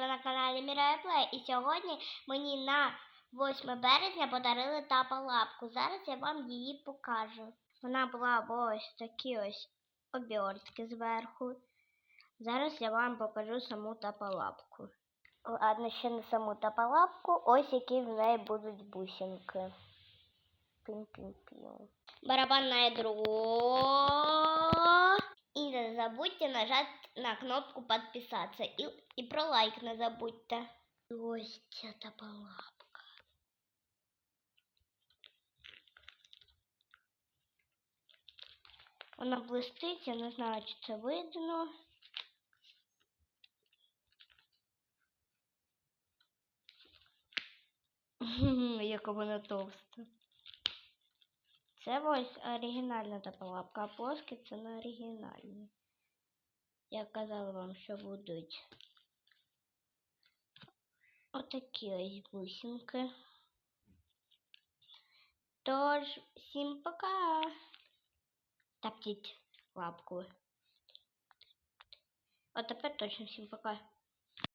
ви на каналі Мірає Плей. І сьогодні мені на 8 березня подарили тапалапку. Зараз я вам її покажу. Вона була ось такі ось обертки зверху. Зараз я вам покажу саму тапалапку. Ладно, ще не саму тапалапку, ось які в неї будуть бусинки. Пім-пім-пім. Барабанное ядро. Забудьте нажать на кнопку подписаться. И, и про лайк не забудьте. Ось ця тапалапка. Вона блистить, я не знаю, чи це видно. Яка вона товста. Це ось оригінальна та тапалапка, а плоскі це не оригінальні. Я казала вам, що будуть отакі ось бусинки. Тож, всім пока! Таптіть лапку. А тепер точно всім пока.